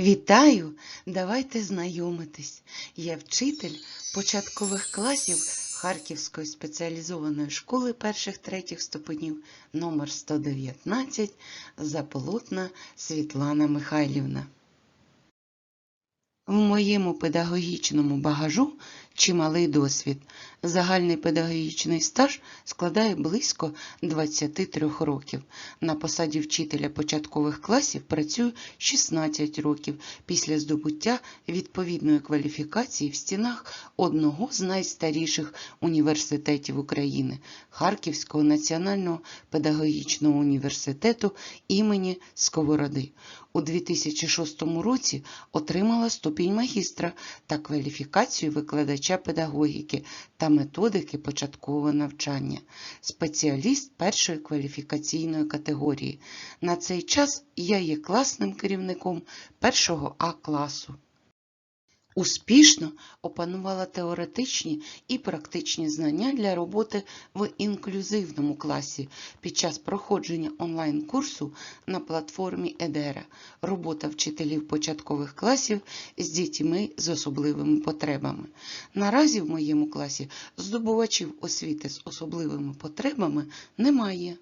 Вітаю! Давайте знайомитись. Я вчитель початкових класів Харківської спеціалізованої школи перших третіх ступенів номер 119 Заполотна Світлана Михайлівна. В моєму педагогічному багажу чималий досвід. Загальний педагогічний стаж складає близько 23 років. На посаді вчителя початкових класів працюю 16 років після здобуття відповідної кваліфікації в стінах одного з найстаріших університетів України Харківського національного педагогічного університету імені Сковороди. У 2006 році отримала ступінь магістра та кваліфікацію викладача педагогіки та методики початкового навчання, спеціаліст першої кваліфікаційної категорії. На цей час я є класним керівником першого А класу. Успішно опанувала теоретичні і практичні знання для роботи в інклюзивному класі під час проходження онлайн-курсу на платформі Едера робота вчителів початкових класів з дітьми з особливими потребами. Наразі в моєму класі здобувачів освіти з особливими потребами немає.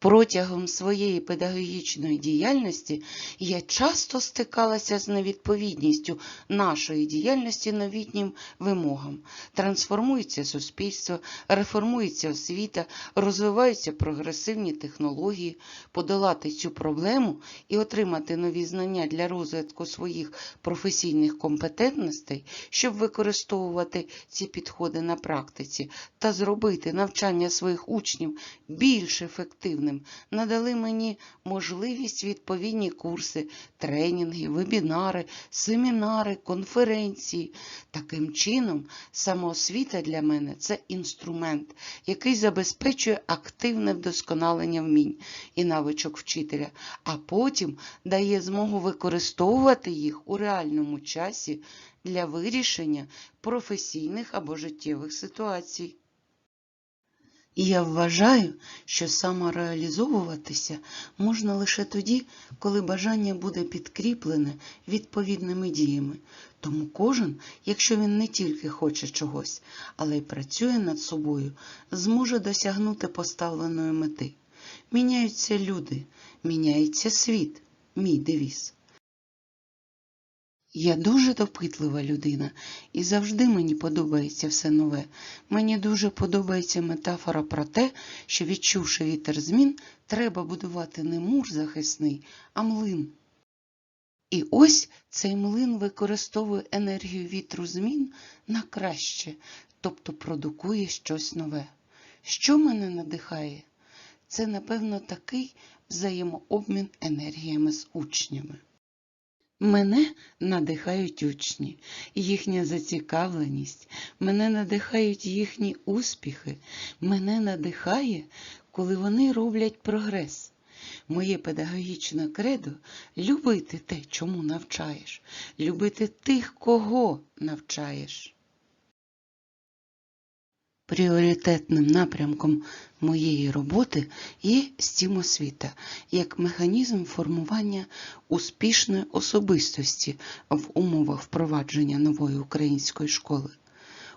Протягом своєї педагогічної діяльності я часто стикалася з невідповідністю нашої діяльності новітнім вимогам. Трансформується суспільство, реформується освіта, розвиваються прогресивні технології. Подолати цю проблему і отримати нові знання для розвитку своїх професійних компетентностей, щоб використовувати ці підходи на практиці та зробити навчання своїх учнів більш ефективним надали мені можливість відповідні курси, тренінги, вебінари, семінари, конференції. Таким чином, самоосвіта для мене це інструмент, який забезпечує активне вдосконалення вмінь і навичок вчителя, а потім дає змогу використовувати їх у реальному часі для вирішення професійних або життєвих ситуацій. І я вважаю, що самореалізовуватися можна лише тоді, коли бажання буде підкріплене відповідними діями. Тому кожен, якщо він не тільки хоче чогось, але й працює над собою, зможе досягнути поставленої мети. Міняються люди, міняється світ, мій девіз. Я дуже допитлива людина, і завжди мені подобається все нове. Мені дуже подобається метафора про те, що, відчувши вітер змін, треба будувати не мур захисний, а млин. І ось цей млин використовує енергію вітру змін на краще, тобто продукує щось нове. Що мене надихає? Це, напевно, такий взаємообмін енергіями з учнями. Мене надихають учні, їхня зацікавленість, мене надихають їхні успіхи, мене надихає, коли вони роблять прогрес. Моє педагогічне кредо любити те, чому навчаєш, любити тих, кого навчаєш. Пріоритетним напрямком моєї роботи є стімосвіта як механізм формування успішної особистості в умовах впровадження нової української школи.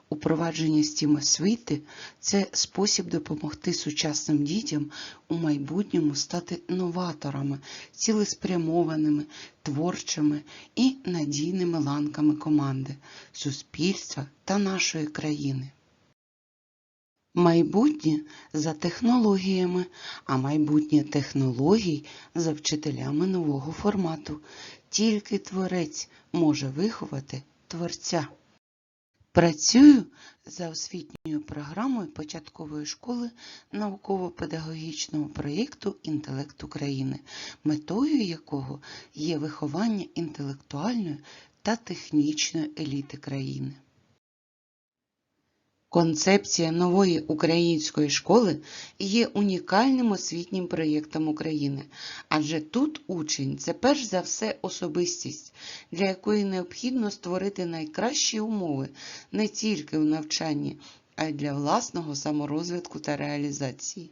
Упровадження стімосвіти – це спосіб допомогти сучасним дітям у майбутньому стати новаторами, цілеспрямованими, творчими і надійними ланками команди, суспільства та нашої країни. Майбутнє за технологіями, а майбутнє технологій за вчителями нового формату. Тільки творець може виховати творця. Працюю за освітньою програмою початкової школи науково-педагогічного проєкту Інтелект України, метою якого є виховання інтелектуальної та технічної еліти країни. Концепція нової української школи є унікальним освітнім проєктом України, адже тут учень це перш за все особистість, для якої необхідно створити найкращі умови не тільки в навчанні, а й для власного саморозвитку та реалізації.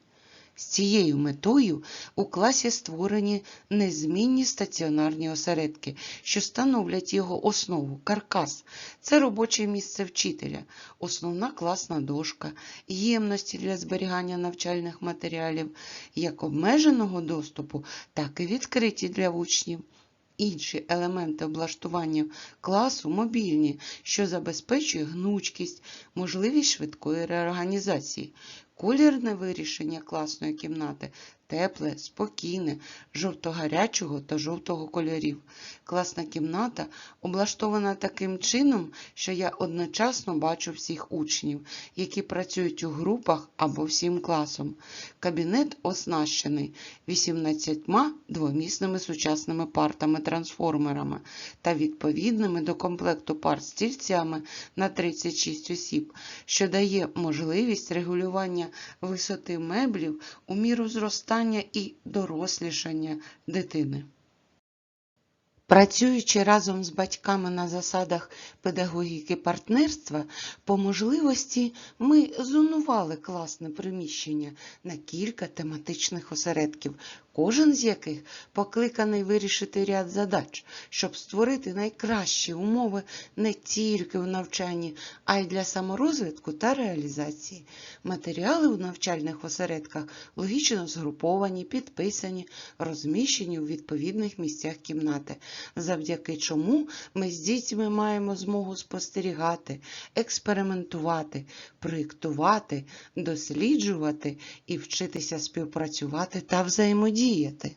З цією метою у класі створені незмінні стаціонарні осередки, що становлять його основу, каркас. Це робоче місце вчителя, основна класна дошка, ємності для зберігання навчальних матеріалів, як обмеженого доступу, так і відкриті для учнів. Інші елементи облаштування класу мобільні, що забезпечує гнучкість, можливість швидкої реорганізації, колірне вирішення класної кімнати, тепле, спокійне, жовто-гарячого та жовтого кольорів. Класна кімната облаштована таким чином, що я одночасно бачу всіх учнів, які працюють у групах або всім класом. Кабінет оснащений 18 двомісними сучасними партами-трансформерами та відповідними до комплекту пар стільцями на 36 осіб, що дає можливість регулювання висоти меблів у міру зростання і дорослішання дитини. Працюючи разом з батьками на засадах педагогіки партнерства, по можливості ми зонували класне приміщення на кілька тематичних осередків, кожен з яких покликаний вирішити ряд задач, щоб створити найкращі умови не тільки в навчанні, а й для саморозвитку та реалізації. Матеріали у навчальних осередках логічно згруповані, підписані, розміщені у відповідних місцях кімнати, завдяки чому ми з дітьми маємо змогу спостерігати, експериментувати, проєктувати, досліджувати і вчитися співпрацювати та взаємодіяти.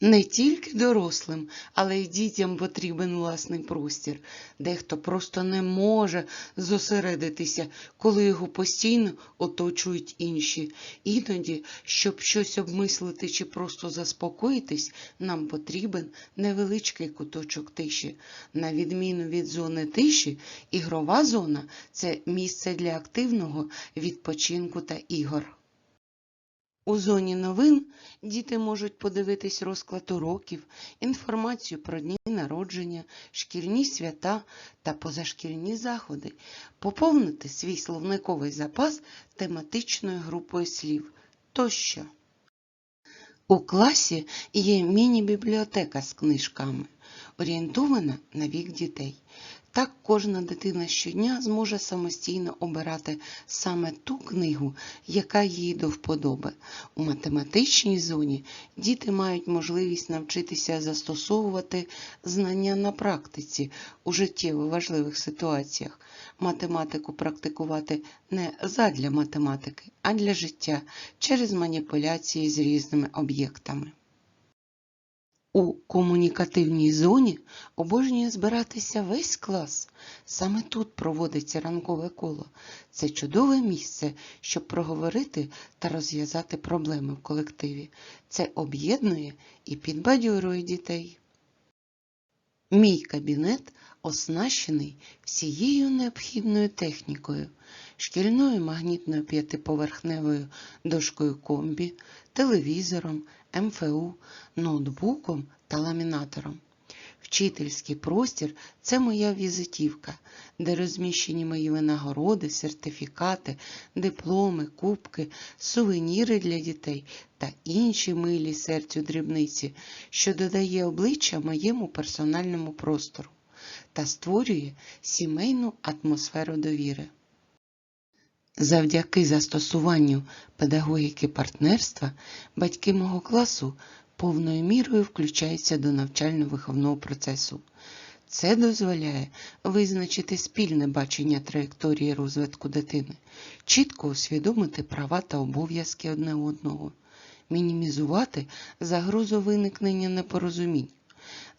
Не тільки дорослим, але й дітям потрібен власний простір. Дехто просто не може зосередитися, коли його постійно оточують інші. Іноді, щоб щось обмислити чи просто заспокоїтись, нам потрібен невеличкий куточок тиші. На відміну від зони тиші, ігрова зона це місце для активного відпочинку та ігор. У зоні новин діти можуть подивитись розклад уроків, інформацію про дні народження, шкільні свята та позашкільні заходи, поповнити свій словниковий запас тематичною групою слів тощо. У класі є міні-бібліотека з книжками, орієнтована на вік дітей. Так кожна дитина щодня зможе самостійно обирати саме ту книгу, яка їй до вподоби. У математичній зоні діти мають можливість навчитися застосовувати знання на практиці у життєво важливих ситуаціях, математику практикувати не задля математики, а для життя через маніпуляції з різними об'єктами. У комунікативній зоні обожнює збиратися весь клас. Саме тут проводиться ранкове коло. Це чудове місце, щоб проговорити та розв'язати проблеми в колективі. Це об'єднує і підбадьорює дітей. Мій кабінет оснащений всією необхідною технікою, шкільною магнітною п'ятиповерхневою дошкою комбі, телевізором, МФУ, ноутбуком та ламінатором. Вчительський простір це моя візитівка, де розміщені мої винагороди, сертифікати, дипломи, кубки, сувеніри для дітей та інші милі серцю дрібниці, що додає обличчя моєму персональному простору та створює сімейну атмосферу довіри. Завдяки застосуванню педагогіки партнерства батьки мого класу повною мірою включаються до навчально-виховного процесу. Це дозволяє визначити спільне бачення траєкторії розвитку дитини, чітко усвідомити права та обов'язки одне одного, мінімізувати загрозу виникнення непорозумінь.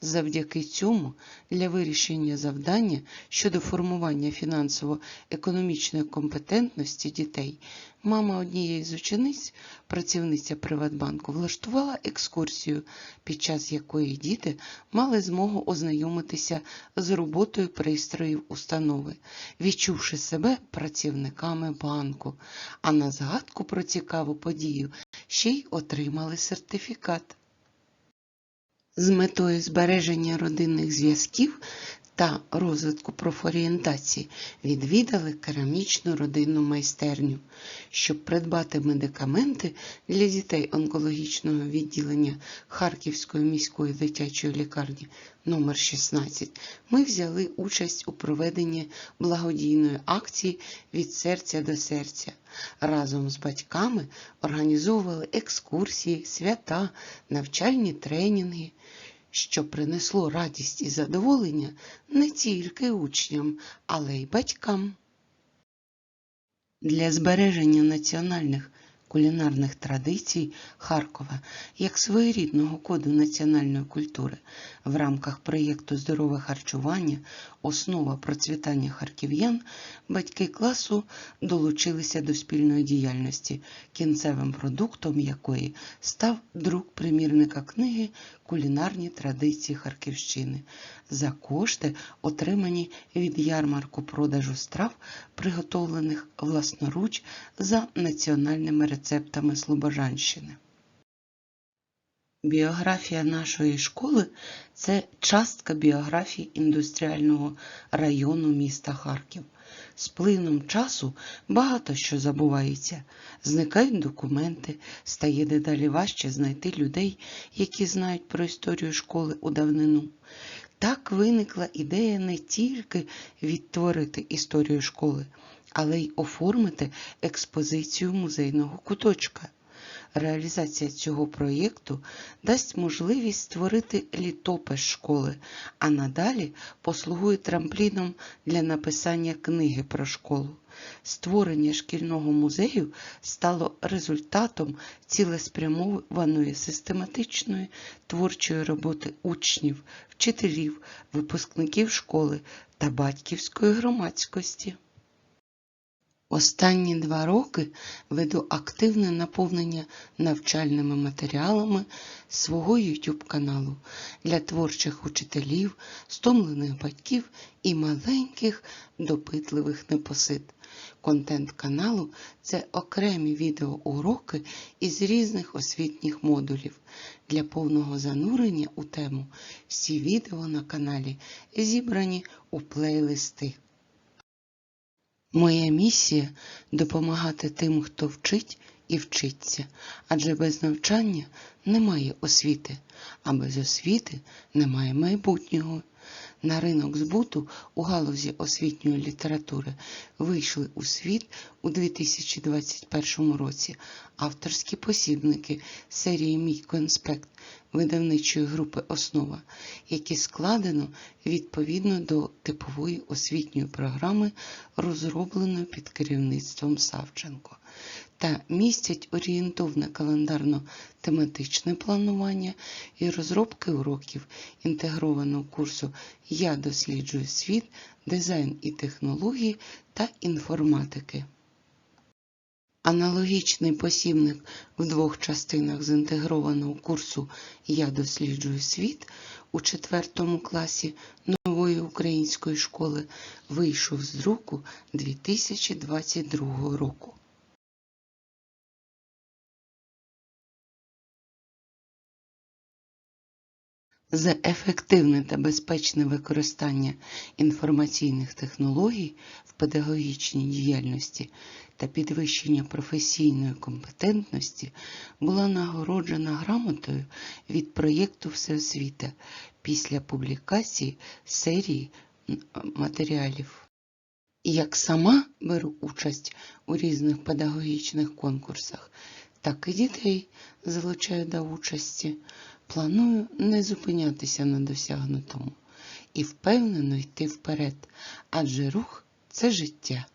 Завдяки цьому для вирішення завдання щодо формування фінансово-економічної компетентності дітей мама однієї з учениць, працівниця Приватбанку, влаштувала екскурсію, під час якої діти мали змогу ознайомитися з роботою пристроїв установи, відчувши себе працівниками банку, а на згадку про цікаву подію ще й отримали сертифікат. З метою збереження родинних зв'язків та розвитку профорієнтації відвідали керамічну родинну майстерню, щоб придбати медикаменти для дітей онкологічного відділення Харківської міської дитячої лікарні номер 16 Ми взяли участь у проведенні благодійної акції від серця до серця. Разом з батьками організовували екскурсії, свята, навчальні тренінги що принесло радість і задоволення не тільки учням, але й батькам. Для збереження національних кулінарних традицій Харкова як своєрідного коду національної культури. В рамках проєкту Здорове харчування. Основа процвітання харків'ян батьки класу долучилися до спільної діяльності, кінцевим продуктом якої став друк примірника книги Кулінарні традиції Харківщини за кошти, отримані від ярмарку продажу страв, приготовлених власноруч за національними рецептами Слобожанщини. Біографія нашої школи це частка біографії індустріального району міста Харків. З плином часу багато що забувається, зникають документи, стає дедалі важче знайти людей, які знають про історію школи у давнину. Так виникла ідея не тільки відтворити історію школи, але й оформити експозицію музейного куточка. Реалізація цього проєкту дасть можливість створити літопис школи, а надалі послугує трампліном для написання книги про школу. Створення шкільного музею стало результатом цілеспрямованої систематичної творчої роботи учнів, вчителів, випускників школи та батьківської громадськості. Останні два роки веду активне наповнення навчальними матеріалами свого YouTube каналу для творчих учителів, стомлених батьків і маленьких допитливих непосид. Контент каналу це окремі відеоуроки із різних освітніх модулів. Для повного занурення у тему всі відео на каналі зібрані у плейлисти. Моя місія допомагати тим, хто вчить і вчиться, адже без навчання немає освіти, а без освіти немає майбутнього. На ринок збуту у галузі освітньої літератури вийшли у світ у 2021 році авторські посібники серії Мій конспект видавничої групи Основа, які складено відповідно до типової освітньої програми, розробленої під керівництвом Савченко, та містять орієнтовне календарно-тематичне планування і розробки уроків інтегрованого курсу Я досліджую світ, дизайн і технології та інформатики. Аналогічний посібник в двох частинах з інтегрованого курсу Я досліджую світ у четвертому класі нової української школи вийшов з друку 2022 року. За ефективне та безпечне використання інформаційних технологій в педагогічній діяльності та підвищення професійної компетентності була нагороджена грамотою від проєкту Всеосвіта після публікації серії матеріалів. Як сама беру участь у різних педагогічних конкурсах, так і дітей залучаю до участі. Планую не зупинятися на досягнутому і впевнено йти вперед, адже рух це життя.